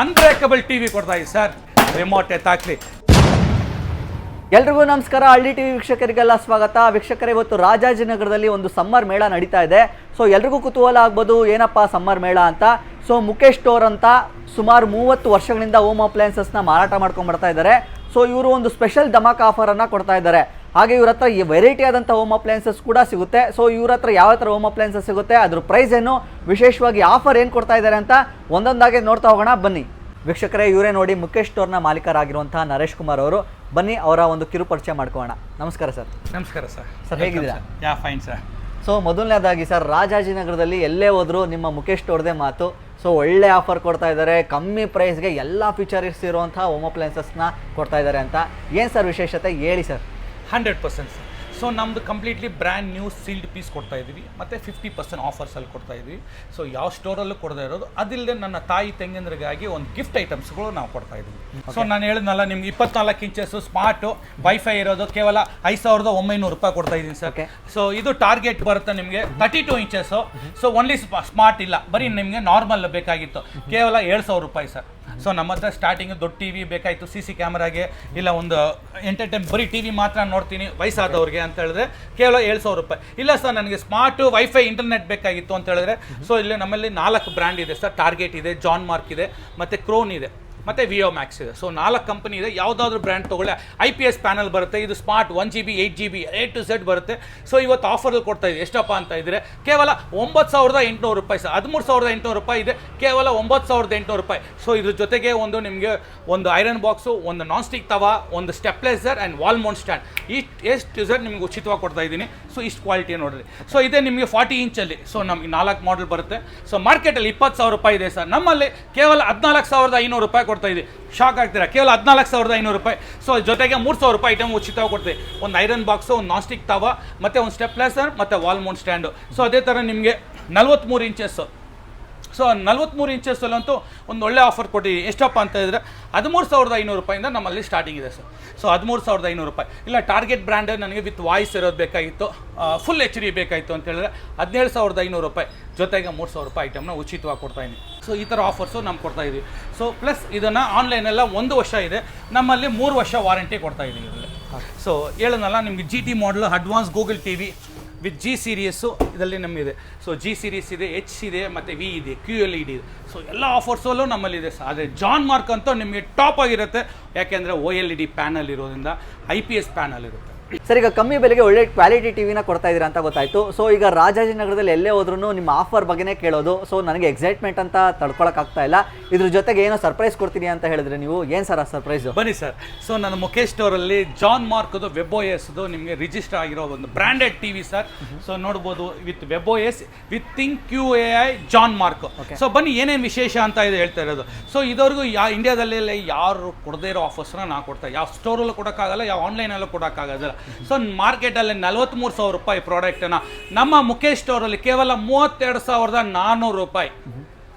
Unbreakable TV ಕೊಡ್ತಾ ಇದ್ದೀವಿ sir remote ಎತ್ತಾಕ್ಲಿ ಎಲ್ರಿಗೂ ನಮಸ್ಕಾರ. ಹಳ್ಳಿ ಟಿವಿ ವೀಕ್ಷಕರಿಗೆಲ್ಲ ಸ್ವಾಗತ. ವೀಕ್ಷಕರೇ, ಇವತ್ತು ರಾಜಾಜಿನಗರದಲ್ಲಿ ಒಂದು ಸಮ್ಮರ್ ಮೇಳ ನಡೀತಾ ಇದೆ. ಸೊ ಎಲ್ರಿಗೂ ಕುತೂಹಲ ಆಗ್ಬೋದು, ಏನಪ್ಪ ಸಮ್ಮರ್ ಮೇಳ ಅಂತ. ಸೊ ಮುಖೇಶ್ ಸ್ಟೋರ್ ಅಂತ ಸುಮಾರು ಮೂವತ್ತು ವರ್ಷಗಳಿಂದ ಹೋಮ್ ಅಪ್ಲಯನ್ಸಸ್ನ ಮಾರಾಟ ಮಾಡ್ಕೊಂಡು ಬರ್ತಾ ಇದ್ದಾರೆ. ಸೊ ಇವರು ಒಂದು ಸ್ಪೆಷಲ್ ಧಮಾಕ್ ಆಫರನ್ನು ಕೊಡ್ತಾ ಇದ್ದಾರೆ. ಹಾಗೆ ಇವ್ರ ಹತ್ರ ಈ ವೆರೈಟಿ ಆದಂಥ ಹೋಮ್ ಅಪ್ಲಯನ್ಸಸ್ ಕೂಡ ಸಿಗುತ್ತೆ. ಸೊ ಇವ್ರ ಹತ್ರ ಯಾವ ಥರ ಹೋಮ್ ಅಪ್ಲಯನ್ಸಸ್ ಸಿಗುತ್ತೆ ಅದ್ರ ಪ್ರೈಸ್ ಏನು ವಿಶೇಷವಾಗಿ ಆಫರ್ ಏನು ಕೊಡ್ತಾ ಇದ್ದಾರೆ ಅಂತ ಒಂದೊಂದಾಗಿ ನೋಡ್ತಾ ಹೋಗೋಣ. ಬನ್ನಿ. ವೀಕ್ಷಕರೇ ಇವರೇ ನೋಡಿ ಮುಖೇಶ್ ಸ್ಟೋರ್ನ ಮಾಲೀಕರಾಗಿರುವಂತಹ ನರೇಶ್ ಕುಮಾರ್ ಅವರು. ಬನ್ನಿ ಅವರ ಒಂದು ಕಿರು ಪರಿಚಯ ಮಾಡ್ಕೋಣ ನಮಸ್ಕಾರ ಸರ್. ನಮಸ್ಕಾರ ಸರ್. ಸರ್ ಹೇಗಿದ್ದೀರಾ? ಯಾ ಫೈನ್ ಸರ್ ಸೊ ಮೊದಲನೇದಾಗಿ ಸರ್ ರಾಜಾಜಿನಗರದಲ್ಲಿ ಎಲ್ಲೇ ಹೋದರೂ ನಿಮ್ಮ ಮುಖೇಶ್ ಸ್ಟೋರ್ದೇ ಮಾತು. ಸೊ ಒಳ್ಳೆ ಆಫರ್ ಕೊಡ್ತಾ ಇದ್ದಾರೆ. ಕಮ್ಮಿ ಪ್ರೈಸ್ಗೆ ಎಲ್ಲ ಫೀಚರ್ಸ್ ಇರುವಂಥ ಹೋಮ್ ಅಪ್ಲಯನ್ಸಸ್ನ ಕೊಡ್ತಾ ಇದ್ದಾರೆ ಅಂತ. ಏನು ಸರ್ ವಿಶೇಷತೆ? ಹೇಳಿ sir. Hundred percent sir. So ನಮ್ಮದು completely brand new sealed piece ಕೊಡ್ತಾ ಇದ್ದೀವಿ ಮತ್ತು ಫಿಫ್ಟಿ ಪರ್ಸೆಂಟ್ ಆಫರ್ಸಲ್ಲಿ ಕೊಡ್ತಾ ಇದ್ದೀವಿ ಸೊ ಯಾವ ಸ್ಟೋರಲ್ಲೂ ಕೊಡದೇ ಇರೋದು. ಅದಿಲ್ಲದೆ ನನ್ನ ತಾಯಿ ತೆಂಗಿನರಿಗಾಗಿ ಒಂದು ಗಿಫ್ಟ್ ಐಟಮ್ಸ್ಗಳು ನಾವು ಕೊಡ್ತಾ ಇದ್ದೀವಿ ಸೊ ನಾನು ಹೇಳಿದ್ನಲ್ಲ ನಿಮ್ಗೆ ಇಪ್ಪತ್ನಾಲ್ಕು ಇಂಚಸ್ಸು ಸ್ಮಾರ್ಟು ವೈಫೈ ಇರೋದು ಕೇವಲ ಐದು ಸಾವಿರದ ಒಂಬೈನೂರು ರೂಪಾಯಿ ಕೊಡ್ತಾ ಇದ್ದೀನಿ ಸರ್. ಸೊ ಇದು ಟಾರ್ಗೆಟ್ ಬರುತ್ತೆ ನಿಮಗೆ thirty two inches so only smart ಇಲ್ಲ. ಬರೀ ನಿಮಗೆ ನಾರ್ಮಲ್ ಬೇಕಾಗಿತ್ತು. ಕೇವಲ ಏಳು ಸಾವಿರ ರೂಪಾಯಿ ಸರ್. ಸೊ ನಮ್ಮ ಹತ್ರ ಸ್ಟಾರ್ಟಿಂಗ್ ದೊಡ್ಡ ಟಿ ವಿ ಬೇಕಾಯಿತು ಸಿ ಸಿ ಕ್ಯಾಮ್ರಾಗೆ ಇಲ್ಲ ಒಂದು ಎಂಟರ್ಟೈನ್ ಬರೀ ಟಿ ವಿ ಮಾತ್ರ ನೋಡ್ತೀನಿ, ವಯಸ್ಸಾದವ್ರಿಗೆ ಅಂತ ಹೇಳಿದ್ರೆ ಕೇವಲ ಏಳು ಸಾವಿರ ರೂಪಾಯಿ. ಇಲ್ಲ ಸರ್ ನನಗೆ ಸ್ಮಾರ್ಟ್ ವೈಫೈ ಇಂಟರ್ನೆಟ್ ಬೇಕಾಗಿತ್ತು ಅಂತ ಹೇಳಿದ್ರೆ ಸೊ ಇಲ್ಲಿ ನಮ್ಮಲ್ಲಿ ನಾಲ್ಕು ಬ್ರ್ಯಾಂಡ್ ಇದೆ ಸರ್ ಟಾರ್ಗೆಟ್ ಇದೆ ಜಾನ್ ಮಾರ್ಕ್ ಇದೆ, ಮತ್ತು ಕ್ರೋನ್ ಇದೆ. ಮತ್ತು ವಿಯೋ ಮ್ಯಾಕ್ಸ್ ಇದೆ. ಸೊ ನಾಲ್ಕು ಕಂಪನಿ ಇದೆ. ಯಾವುದಾದ್ರೂ ಬ್ರ್ಯಾಂಡ್ ತೊಗೊಳ್ಳೆ. ಐ ಪಿ ಎಸ್ ಪ್ಯಾನಲ್ ಬರುತ್ತೆ. ಇದು smart one G B eight G B eight to Z ಬರುತ್ತೆ. ಸೊ ಇವತ್ತು ಆಫರಲ್ಲಿ ಕೊಡ್ತಾ ಇದೆ ಎಷ್ಟಪ್ಪ ಅಂತ ಇದ್ರೆ, ಕೇವಲ ಒಂಬತ್ತು ಸಾವಿರದ ಎಂಟುನೂರು ರೂಪಾಯಿ ಸರ್. ಹದಿಮೂರು ಸಾವಿರದ ಎಂಟುನೂರು ರೂಪಾಯಿ ಇದೆ. ಕೇವಲ ಒಂಬತ್ತು ಸಾವಿರದ ಎಂಟುನೂರು ರೂಪಾಯಿ. ಸೊ ಇದ್ರ ಜೊತೆಗೆ ಒಂದು ನಿಮಗೆ ಒಂದು ಐರನ್ ಬಾಕ್ಸು ಒಂದು ನಾನ್ ಸ್ಟಿಕ್ ತವಾ, ಒಂದು stabilizer and wall mount stand ಇಷ್ಟು, ಎಷ್ಟು ಝೆಡ್ ನಿಮ್ಗೆ ಉಚಿತವಾಗಿ ಕೊಡ್ತಾ ಇದ್ದೀನಿ. ಸೊ ಇಷ್ಟು ಕ್ವಾಲಿಟಿ ನೋಡಿರಿ. ಸೊ ಇದೇ ನಿಮಗೆ ಫಾರ್ಟಿ ಇಂಚಲ್ಲಿ ಸೊ ನಮಗೆ ನಾಲ್ಕು ಮಾಡಲ್ ಬರುತ್ತೆ. ಸೊ ಮಾರ್ಕೆಟಲ್ಲಿ ಇಪ್ಪತ್ತು ಸಾವಿರ ರೂಪಾಯಿ ಇದೆ ಸರ್. ನಮ್ಮಲ್ಲಿ ಕೇವಲ ಹದಿನಾಲ್ಕು ಸಾವಿರದ ಐನೂರು ರೂಪಾಯಿ ಇದ್ದೀವಿ ಶಾಕ್ ಆಗ್ತೀರಾ? ಕೇವಲ ಹದಿನಾಲ್ಕು ಸಾವಿರದ ಐನೂರು ರೂಪಾಯಿ. ಸೊ ಜೊತೆಗೆ ಮೂರು ಸಾವಿರ ರೂಪಾಯಿ ಐಟಮ್ ಉಚಿತವಾಗಿ ಕೊಡ್ತೀವಿ. ಒಂದು ಐರನ್ ಬಾಕ್ಸು ಒಂದು ನಾಸ್ಟಿಕ್ ತವ, ಮತ್ತು ಒಂದು ಸ್ಟೆಪ್ಲೆಸರ್ ಮತ್ತು ವಾಲ್ ಮೌಂಟ್ ಸ್ಟ್ಯಾಂಡು ಸೊ ಅದೇ ಥರ ನಿಮಗೆ ನಲ್ವತ್ತ್ಮೂರು ಇಂಚಸ್ಸು ಸೊ ನಲ್ವತ್ತ್ಮೂರು ಇಂಚಸ್ಸಲ್ಲಂತೂ ಒಂದು ಒಳ್ಳೆ ಆಫರ್ ಕೊಟ್ಟಿದ್ದೀವಿ ಎಷ್ಟಪ್ಪ ಅಂತ ಹೇಳಿದ್ರೆ, ಹದಿಮೂರು ಸಾವಿರದ ಐನೂರು ರೂಪಾಯಿಂದ ನಮ್ಮಲ್ಲಿ ಸ್ಟಾರ್ಟಿಂಗ್ ಇದೆ ಸರ್ ಸೊ ಹದಿಮೂರು ಸಾವಿರದ ಐನೂರು ರೂಪಾಯಿ. ಇಲ್ಲ ಟಾರ್ಗೆಟ್ ಬ್ರ್ಯಾಂಡ್ ನನಗೆ ವಿತ್ ವಾಯ್ಸ್ ಇರೋದು ಬೇಕಾಗಿತ್ತು. ಫುಲ್ ಎಚ್ ಡಿ ಬೇಕಾಯಿತು ಅಂತ ಹೇಳಿದ್ರೆ, ಹದಿನೇಳು ಸಾವಿರದ ಐನೂರು ರೂಪಾಯಿ. ಜೊತೆಗೆ ಮೂರು ಸಾವಿರ ರೂಪಾಯಿ ಐಟಮ್ನ ಉಚಿತವಾಗಿ ಕೊಡ್ತಾಯಿದ್ದೀನಿ ಸೊ ಈ ಥರ ಆಫರ್ಸು ನಮ್ಗೆ ಕೊಡ್ತಾ ಇದ್ದೀವಿ ಸೊ ಪ್ಲಸ್ ಇದನ್ನು ಆನ್ಲೈನೆಲ್ಲ ಒಂದು ವರ್ಷ ಇದೆ. ನಮ್ಮಲ್ಲಿ ಮೂರು ವರ್ಷ ವಾರಂಟಿ ಕೊಡ್ತಾ ಇದ್ದೀವಿ ಇದರಲ್ಲಿ ಸೊ ಹೇಳೋನಲ್ಲ ನಿಮಗೆ ಜಿ ಟಿ ಮಾಡಲು advance Google T V with G series ಇದರಲ್ಲಿ ನಮ್ಮಿದೆ. ಸೊ ಜಿ ಸೀರೀಸ್ ಇದೆ ಎಚ್ ಇದೆ, ಮತ್ತು ವಿ ಇದೆ ಕ್ಯೂ ಎಲ್ ಇ ಡಿ ಇದೆ. ಸೊ ಎಲ್ಲ ಆಫರ್ಸಲ್ಲೂ ನಮ್ಮಲ್ಲಿದೆ ಸರ್. ಆದರೆ ಜಾನ್ ಮಾರ್ಕ್ ಅಂತೂ ನಿಮಗೆ ಟಾಪ್ ಆಗಿರುತ್ತೆ. ಯಾಕೆಂದರೆ O L E D panel ಇರೋದ್ರಿಂದ ಐ ಪಿ ಎಸ್ ಪ್ಯಾನಲ್ ಇರುತ್ತೆ. ಸರ್ ಈಗ ಕಮ್ಮಿ ಬೆಲೆಗೆ ಒಳ್ಳೆ ಕ್ವಾಲಿಟಿ ಟಿವಿನ ಕೊಡ್ತಾ ಇದ್ದೀರಾ ಅಂತ ಗೊತ್ತಾಯ್ತು. ಸೊ ಈಗ ರಾಜಾಜಿನಗರದಲ್ಲಿ ಎಲ್ಲೇ ಹೋದ್ರೂ ನಿಮ್ಮ ಆಫರ್ ಬಗ್ಗೆನೇ ಕೇಳೋದು. ಸೊ ನನಗೆ ಎಕ್ಸೈಟ್ಮೆಂಟ್ ಅಂತ ತಡ್ಕೊಳಕ್ಕಾಗ್ತಾ ಇಲ್ಲ. ಇದ್ರ ಜೊತೆಗೆ ಏನೋ ಸರ್ಪ್ರೈಸ್ ಕೊಡ್ತೀನಿ ಅಂತ ಹೇಳಿದ್ರೆ ನೀವು? ಏನು ಸರ್ ಆ ಸರ್ಪ್ರೈಸು ಬನ್ನಿ ಸರ್. ಸೊ ನನ್ನ ಮುಖೇಶ್ ಸ್ಟೋರಲ್ಲಿ ಜಾನ್ ಮಾರ್ಕ್ದು ವೆಬ್ ಎಸ್ದು ನಿಮಗೆ ರಿಜಿಸ್ಟರ್ ಆಗಿರೋ ಒಂದು ಬ್ರ್ಯಾಂಡೆಡ್ ಟಿವಿ ಸರ್. ಸೊ ನೋಡ್ಬೋದು with webOS with ThinQ A I John Mark so ಬನ್ನಿ ಏನೇನು ವಿಶೇಷ ಅಂತ ಇದು ಹೇಳ್ತಾ ಇರೋದು. ಸೊ ಇದವರೆಗೂ ಯಾ ಇಂಡಿಯಾದಲ್ಲಿ ಯಾರು ಕೊಡದೇ ಇರೋ ಆಫರ್ಸ್ನ ನಾ ಕೊಡ್ತಾ ಯಾವ ಸ್ಟೋರಲ್ಲೂ ಕೊಡೋಕ್ಕಾಗಲ್ಲ ಯಾವ ಆನ್ಲೈನಲ್ಲೂ ಕೊಡೋಕ್ಕಾಗೋದಿಲ್ಲ ಸೊ ಮಾರ್ಕೆಟಲ್ಲಿ ನಲ್ವತ್ತ್ಮೂರು ಸಾವಿರ ರೂಪಾಯಿ ಪ್ರಾಡಕ್ಟನ್ನು ನಮ್ಮ ಮುಖೇಶ್ ಸ್ಟೋರಲ್ಲಿ ಕೇವಲ ಮೂವತ್ತೆರಡು ಸಾವಿರದ ನಾನ್ನೂರು ರೂಪಾಯಿ.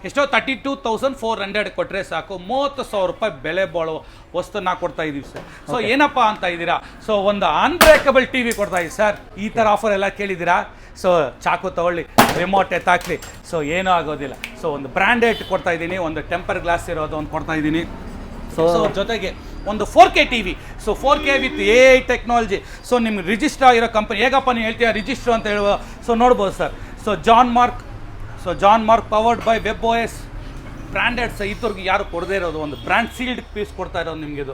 ಎಷ್ಟೋ thirty two thousand four hundred ಕೊಟ್ಟರೆ ಸಾಕು. ಮೂವತ್ತು ಸಾವಿರ ರೂಪಾಯಿ ಬೆಲೆ ಬಾಳೋ ವಸ್ತುನ ಕೊಡ್ತಾ ಇದ್ದೀವಿ ಸರ್ ಸೊ ಏನಪ್ಪ ಅಂತ ಇದ್ದೀರಾ? ಸೊ ಒಂದು ಅನ್ಬ್ರೇಕಬಲ್ ಟಿ ವಿ ಕೊಡ್ತಾ ಇದ್ದೀವಿ ಸರ್ ಈ ಥರ ಆಫರ್ ಎಲ್ಲ ಕೇಳಿದ್ದೀರಾ? ಸೊ ಚಾಕು ತಗೊಳ್ಳಿ ರಿಮೋಟ್ ಎತ್ತಾಕ್ಲಿ ಸೊ ಏನೂ ಆಗೋದಿಲ್ಲ. ಸೊ ಒಂದು ಬ್ರ್ಯಾಂಡೆಡ್ ಕೊಡ್ತಾ ಇದ್ದೀನಿ ಒಂದು ಟೆಂಪರ್ ಗ್ಲಾಸ್ ಇರೋದು ಒಂದು ಕೊಡ್ತಾ ಇದ್ದೀನಿ ಸೊ ಜೊತೆಗೆ ಒಂದು four K T V so four K with A I technology so ನಿಮ್ಗೆ ರಿಜಿಸ್ಟರ್ ಆಗಿರೋ ಕಂಪನಿ ಹೇಗಪ್ಪ ನೀವು ಹೇಳ್ತೀರಾ ರಿಜಿಸ್ಟರ್ ಅಂತ ಹೇಳುವ ಸೊ ನೋಡ್ಬೋದು sir so John Mark so John Mark powered by web O S ಬ್ರ್ಯಾಂಡೆಡ್ಸ್ ಇದ್ರಿಗೆ ಯಾರು ಕೊಡದೇ ಇರೋದು, ಒಂದು ಬ್ರ್ಯಾಂಡ್ ಸೀಲ್ಡ್ ಪೀಸ್ ಕೊಡ್ತಾ ಇರೋದು ನಿಮಗಿದು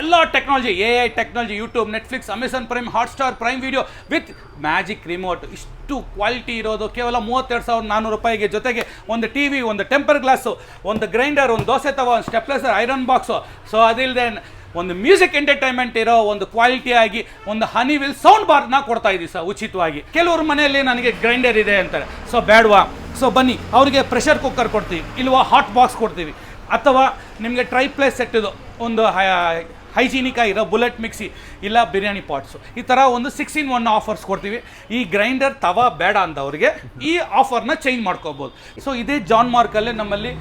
ಎಲ್ಲ technology A I technology YouTube Netflix Amazon Prime Hotstar Prime Video with magic remote ಇಷ್ಟು ಕ್ವಾಲಿಟಿ ಇರೋದು. ಕೇವಲ ಮೂವತ್ತೆರಡು ಸಾವಿರದ ನಾನ್ನೂರು ರೂಪಾಯಿಗೆ ಜೊತೆಗೆ ಒಂದು ಟಿ ವಿ ಒಂದು ಟೆಂಪರ್ ಗ್ಲಾಸು ಒಂದು ಗ್ರೈಂಡರ್ ಒಂದು ದೋಸೆ ತವ, ಒಂದು ಸ್ಟೆಪ್ಲೆಸರ್ ಐರನ್ ಬಾಕ್ಸು ಸೊ ಅದಿಲ್ಲದೆ ಒಂದು ಮ್ಯೂಸಿಕ್ ಎಂಟರ್ಟೈನ್ಮೆಂಟ್ ಇರೋ ಒಂದು ಕ್ವಾಲಿಟಿಯಾಗಿ ಒಂದು ಹನಿ ವಿಲ್ ಸೌಂಡ್ ಬಾರ್ನ ಕೊಡ್ತಾ ಇದ್ದೀವಿ ಸರ್, ಉಚಿತವಾಗಿ. ಕೆಲವ್ರ ಮನೆಯಲ್ಲಿ ನನಗೆ ಗ್ರೈಂಡರ್ ಇದೆ ಅಂತಾರೆ. ಸೊ ಬೇಡವಾ? ಸೊ ಬನ್ನಿ, ಅವರಿಗೆ ಪ್ರೆಷರ್ ಕುಕ್ಕರ್ ಕೊಡ್ತೀವಿ, ಇಲ್ವಾ ಹಾಟ್ ಬಾಕ್ಸ್ ಕೊಡ್ತೀವಿ. ಅಥವಾ ನಿಮಗೆ ಟ್ರೈ ಪ್ಲೇಸ್ ಸೆಟ್ಟಿದು ಒಂದು ಹೈಜೀನಿಕ್ ಆಗಿರೋ ಬುಲೆಟ್ ಮಿಕ್ಸಿ. ಇಲ್ಲ ಬಿರಿಯಾನಿ ಪಾಟ್ಸು. ಈ ಥರ ಒಂದು ಸಿಕ್ಸ್ ಇನ್ ಒನ್ ಆಫರ್ಸ್ ಕೊಡ್ತೀವಿ. ಈ ಗ್ರೈಂಡರ್ ತವಾ ಬೇಡ ಅಂದವ್ರಿಗೆ ಈ ಆಫರ್ನ ಚೇಂಜ್ ಮಾಡ್ಕೋಬೋದು. ಸೊ ಇದೇ ಜಾನ್ ಮಾರ್ಕಲ್ಲೇ ನಮ್ಮಲ್ಲಿ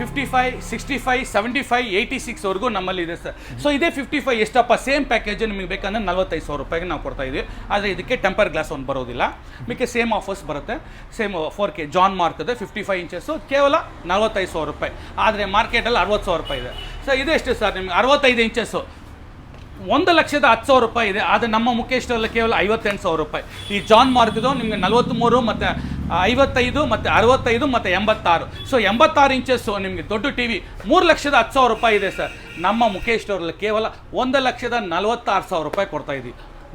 fifty five sixty five seventy five eighty ಸಿಕ್ಸ್ವರೆಗೂ ನಮ್ಮಲ್ಲಿ ಇದೆ ಸರ್. ಸೊ ಇದೇ ಫಿಫ್ಟಿ ಫೈವ್ ಎಷ್ಟಪ್ಪ ಸೇಮ್ ಪ್ಯಾಕೇಜ್ ನಿಮಗೆ ಬೇಕಂದ್ರೆ ನಲ್ವತ್ತೈದು ಸಾವಿರ ರೂಪಾಯಿಗೆ ನಾವು ಕೊಡ್ತಾ ಇದೀವಿ. ಆದರೆ ಇದಕ್ಕೆ ಟೆಂಪರ್ ಗ್ಲಾಸ್ ಒಂದು ಬರೋದಿಲ್ಲ. ಮಿಕ್ಕೆ ಸೇಮ್ ಆಫರ್ಸ್ ಬರುತ್ತೆ. Same four K John mark ಇದೆ ಫಿಫ್ಟಿ ಫೈವ್ ಇಂಚಸ್ಸು ಕೇವಲ ನಲ್ವತ್ತೈದು ಸಾವಿರ ರೂಪಾಯಿ. ಆದರೆ ಮಾರ್ಕೆಟಲ್ಲಿ ಅರವತ್ತು ಸಾವಿರ ರೂಪಾಯಿ ಇದೆ. ಸೊ ಇದೆಷ್ಟು ಸರ್ ನಿಮಗೆ, ಅರವತ್ತೈದು ಇಂಚಸ್ಸು ಒಂದು ಲಕ್ಷದ ಹತ್ತು ಸಾವಿರ ರೂಪಾಯಿ ಇದೆ. ಆದರೆ ನಮ್ಮ ಮುಖೇಶ್ವರಲ್ಲಿ ಕೇವಲ ಐವತ್ತೆಂಟು ಸಾವಿರ ರೂಪಾಯಿ. ಈ ಜಾನ್ ಮಾರ್ಕ್ದು ನಿಮಗೆ ನಲವತ್ತ್ಮೂರು ಮತ್ತು ಐವತ್ತೈದು ಮತ್ತು ಅರವತ್ತೈದು ಮತ್ತು ಎಂಬತ್ತಾರು. ಸೊ ಎಂಬತ್ತಾರು ಇಂಚಸ್ಸು ನಿಮಗೆ ದೊಡ್ಡ ಟಿ ವಿ ಮೂರು ಲಕ್ಷದ ಹತ್ತು ಸಾವಿರ ರೂಪಾಯಿ ಇದೆ ಸರ್. ನಮ್ಮ ಮುಖೇಶ್ ಅವರಲ್ಲಿ ಕೇವಲ ಒಂದು ಲಕ್ಷದ ನಲವತ್ತಾರು ಸಾವಿರ ರೂಪಾಯಿ ಕೊಡ್ತಾ ಇದ್ದೀವಿ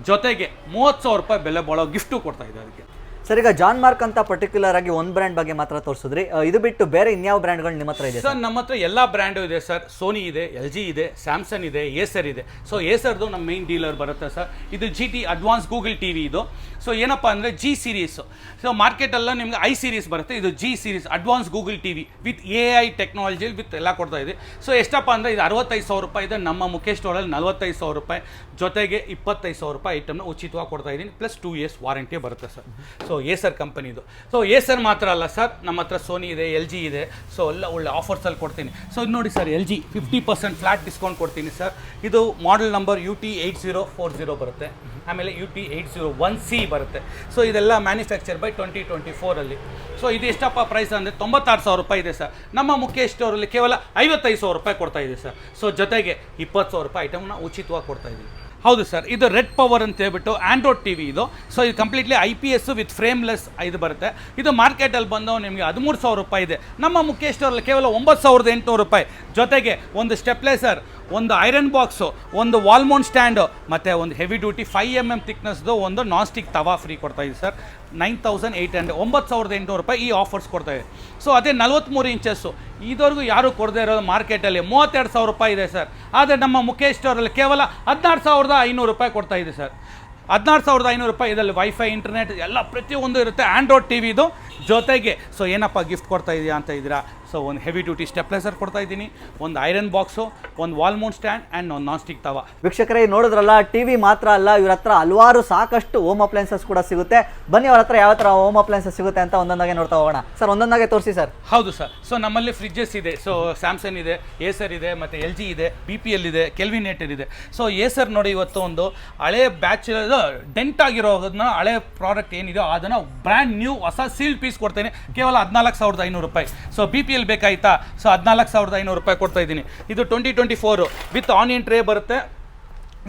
ಜೊತೆಗೆ ಮೂವತ್ತು ಸಾವಿರ ರೂಪಾಯಿ ಬೆಲೆ ಬಾಳೋ ಗಿಫ್ಟು ಕೊಡ್ತಾ ಇದೆ ಅದಕ್ಕೆ. ಸರ್ ಈಗ ಜಾನ್ ಮಾರ್ಕ್ ಅಂತ ಪರ್ಟಿಕ್ಯುಲರ್ ಆಗಿ ಒಂದು ಬ್ರ್ಯಾಂಡ್ ಬಗ್ಗೆ ಮಾತ್ರ ತೋರಿಸಿದ್ರಿ. ಇದು ಬಿಟ್ಟು ಬೇರೆ ಇನ್ಯಾವ ಬ್ರ್ಯಾಂಡ್ಗಳು ನಿಮ್ಮ ಹತ್ರ ಇದೆ ಸರ್ ನಮ್ಮ ಹತ್ರ ಎಲ್ಲ ಬ್ರ್ಯಾಂಡು ಇದೆ ಸರ್. ಸೋನಿ ಇದೆ ಎಲ್ ಜಿ ಇದೆ ಸ್ಯಾಮ್ಸಂಗ್ ಇದೆ ಏಸರ್ ಇದೆ. ಸೊ ಏಸರ್ದು ನಮ್ಮ ಮೇನ್ ಡೀಲರ್ ಬರುತ್ತೆ ಸರ್. ಇದು G T advance Google T V ಇದು. ಸೊ ಏನಪ್ಪ ಅಂದರೆ ಜಿ ಸೀರೀಸು ಸೊ ಮಾರ್ಕೆಟಲ್ಲ ನಿಮ್ಗೆ ಐ ಸೀರೀಸ್ ಬರುತ್ತೆ. ಇದು G series advance Google T V with A I technology with ಎಲ್ಲ ಕೊಡ್ತಾ ಇದೆ. ಸೊ ಎಷ್ಟಪ್ಪ ಅಂದರೆ ಇದು ಅರವತ್ತೈದು ಸಾವಿರ ರೂಪಾಯಿ ಇದೆ. ನಮ್ಮ ಮುಖೇಶ್ ಸ್ಟೋರಲ್ಲಿ ನಲ್ವತ್ತೈದು ಸಾವಿರ ರೂಪಾಯಿ. ಜೊತೆಗೆ ಇಪ್ಪತ್ತೈದು ಸಾವಿರ ರೂಪಾಯಿ ಐಟಮ್ನ ಉಚಿತವಾಗಿ ಕೊಡ್ತಾ ಇದ್ದೀನಿ ಪ್ಲಸ್ ಟೂ ಇಯರ್ಸ್ ವಾರಂಟಿ ಬರುತ್ತೆ ಸರ್. ಸೊ ಏಸರ್ ಕಂಪನಿದು ಸೊ ಏಸರ್ ಮಾತ್ರ ಅಲ್ಲ ಸರ್, ನಮ್ಮ ಹತ್ರ ಸೋನಿ ಇದೆ ಎಲ್ ಜಿ ಇದೆ. ಸೊ ಎಲ್ಲ ಒಳ್ಳೆ ಆಫರ್ಸಲ್ಲಿ ಕೊಡ್ತೀನಿ. ಸೊ ಇದು ನೋಡಿ sir L G fifty percent flat discount ಕೊಡ್ತೀನಿ ಸರ್. ಇದು model number U T eight zero four zero ಬರುತ್ತೆ. ಆಮೇಲೆ U T eight zero one C ಬರುತ್ತೆ. ಸೊ ಇದೆಲ್ಲ ಮ್ಯಾನುಫ್ಯಾಕ್ಚರ್ ಬೈ ಟ್ವೆಂಟಿ ಟ್ವೆಂಟಿ ಫೋರಲ್ಲಿ ಸೊ ಇದು ಎಷ್ಟಪ್ಪ ಪ್ರೈಸ್ ಅಂದರೆ ತೊಂಬತ್ತಾರು ಸಾವಿರ ರೂಪಾಯಿ ಇದೆ ಸರ್. ನಮ್ಮ ಮುಖೇಶ್ ಸ್ಟೋರಲ್ಲಿ ಕೇವಲ ಐವತ್ತೈದು ಸಾವಿರ ರೂಪಾಯಿ ಕೊಡ್ತಾ ಇದೆ ಸರ್. ಸೊ ಜೊತೆಗೆ ಇಪ್ಪತ್ತು ಸಾವಿರ ರೂಪಾಯಿ ಐಟಮ್ನ ಉಚಿತವಾಗಿ ಕೊಡ್ತಾ ಇದ್ದೀವಿ ಹೌದು ಸರ್, ಇದು ರೆಡ್ ಪವರ್ ಅಂತ ಹೇಳ್ಬಿಟ್ಟು ಆಂಡ್ರಾಯ್ಡ್ ಟಿ ವಿ ಇದು. ಸೊ ಇದು completely I P S with frameless ಇದು ಬರುತ್ತೆ. ಇದು ಮಾರ್ಕೆಟಲ್ಲಿ ಬಂದು ನಿಮಗೆ ಹದಿಮೂರು ಸಾವಿರ ರೂಪಾಯಿ ಇದೆ. ನಮ್ಮ ಮುಖೇಶ್ ಸ್ಟೋರಲ್ಲಿ ಕೇವಲ ಒಂಬತ್ತು ಸಾವಿರದ ಎಂಟುನೂರು ರೂಪಾಯಿ. ಜೊತೆಗೆ ಒಂದು ಸ್ಟೆಪ್ಲೈಸರ್ ಒಂದು ಐರನ್ ಬಾಕ್ಸು ಒಂದು ವಾಲ್ಮೋನ್ ಸ್ಟ್ಯಾಂಡು ಮತ್ತು ಒಂದು heavy duty five M M ತಿಕ್ನೆಸ್ದು ಒಂದು ನಾನ್ ಸ್ಟಿಕ್ ತವಾ free ಕೊಡ್ತಾಯಿದ್ದೀವಿ sir. Nine thousand eight hundred, ಒಂಬತ್ತು ಸಾವಿರದ ಎಂಟುನೂರು ರೂಪಾಯಿ ಈ ಆಫರ್ಸ್ ಕೊಡ್ತಾ ಇದೆ. ಸೊ ಅದೇ ನಲ್ವತ್ತ್ಮೂರು ಇಂಚಸ್ಸು ಇದುವರೆಗೂ ಯಾರೂ ಕೊಡದೇ ಇರೋದು ಮಾರ್ಕೆಟಲ್ಲಿ ಮೂವತ್ತೆರಡು ಸಾವಿರ ರೂಪಾಯಿ ಇದೆ ಸರ್. ಆದರೆ ನಮ್ಮ ಮುಖೇಶ್ ಸ್ಟೋರಲ್ಲಿ ಕೇವಲ ಹದಿನಾರು ಸಾವಿರದ ಐನೂರು ರೂಪಾಯಿ ಕೊಡ್ತಾ ಇದೆ ಸರ್. ಹದಿನಾರು ಸಾವಿರದ ಐನೂರು ರೂಪಾಯಿ ಇದರಲ್ಲಿ ವೈಫೈ ಇಂಟರ್ನೆಟ್ ಎಲ್ಲ ಪ್ರತಿಯೊಂದು ಇರುತ್ತೆ. ಆ್ಯಂಡ್ರಾಯ್ಡ್ ಟಿ ವಿದು ಜೊತೆಗೆ. ಸೊ ಏನಪ್ಪ ಗಿಫ್ಟ್ ಕೊಡ್ತಾ ಇದೆಯಾ ಅಂತ ಇದ್ದೀರಾ? ಸೊ ಒಂದು ಹೆವಿ ಡ್ಯೂಟಿ ಸ್ಟೆಪ್ಲೈಸರ್ ಕೊಡ್ತಾ ಇದ್ದೀನಿ ಒಂದು ಐರನ್ ಬಾಕ್ಸು ಒಂದು ವಾಲ್ಮೌಂಟ್ ಸ್ಟ್ಯಾಂಡ್ ಆ್ಯಂಡ್ ಒಂದು ನಾನ್ ಸ್ಟಿಕ್ ತವ. ವೀಕ್ಷಕರೇ ನೋಡಿದ್ರಲ್ಲ ಟಿವಿ ಮಾತ್ರ ಅಲ್ಲ ಇವ್ರ ಹತ್ರ ಹಲವಾರು ಸಾಕಷ್ಟು ಹೋಮ್ ಅಪ್ಲೈನ್ಸಸ್ ಕೂಡ ಸಿಗುತ್ತೆ. ಬನ್ನಿ ಅವ್ರ ಹತ್ರ ಯಾವ ಥರ ಹೋಮ್ ಅಪ್ಲೈನ್ಸಸ್ ಸಿಗುತ್ತೆ ಅಂತ ಒಂದೊಂದಾಗೆ ನೋಡ್ತಾ ಹೋಗೋಣ. ಸರ್ ಒಂದೊಂದಾಗೆ ತೋರಿಸಿ ಸರ್. ಹೌದು ಸರ್. ಸೊ ನಮ್ಮಲ್ಲಿ ಫ್ರಿಡ್ಜಸ್ ಇದೆ. ಸೊ ಸ್ಯಾಮ್ಸಂಗ್ ಇದೆ ಏಸರ್ ಇದೆ ಮತ್ತು ಎಲ್ ಜಿ ಇದೆ ಬಿ ಪಿ ಎಲ್ ಇದೆ ಕೆಲ್ವಿನೇಟರ್ ಇದೆ. ಸೊ ಏಸರ್ ನೋಡಿ ಇವತ್ತು ಒಂದು ಹಳೆ ಬ್ಯಾಚ್ ಡೆಂಟ್ ಆಗಿರೋದನ್ನ ಹಳೆ ಪ್ರಾಡಕ್ಟ್ ಏನಿದೆಯೋ ಅದನ್ನು ಬ್ರ್ಯಾಂಡ್ ನ್ಯೂ ಹೊಸ ಸೀಲ್ ಪೀಸ್ ಕೊಡ್ತೇನೆ. ಕೇವಲ ಹದಿನಾಲ್ಕು ಸಾವಿರದ ಐನೂರು ರೂಪಾಯಿ. ಸೊ ಬಿ ಪಿ ಎಲ್ ಬೇಕಾಯ್ತಾ? ಸೊ ಹದಿನಾಲ್ಕು ಸಾವಿರದ ಐನೂರು ರೂಪಾಯಿ ಕೊಡ್ತಾ ಇದ್ದೀನಿ. ಇದು twenty twenty four with onion tray ಬರುತ್ತೆ.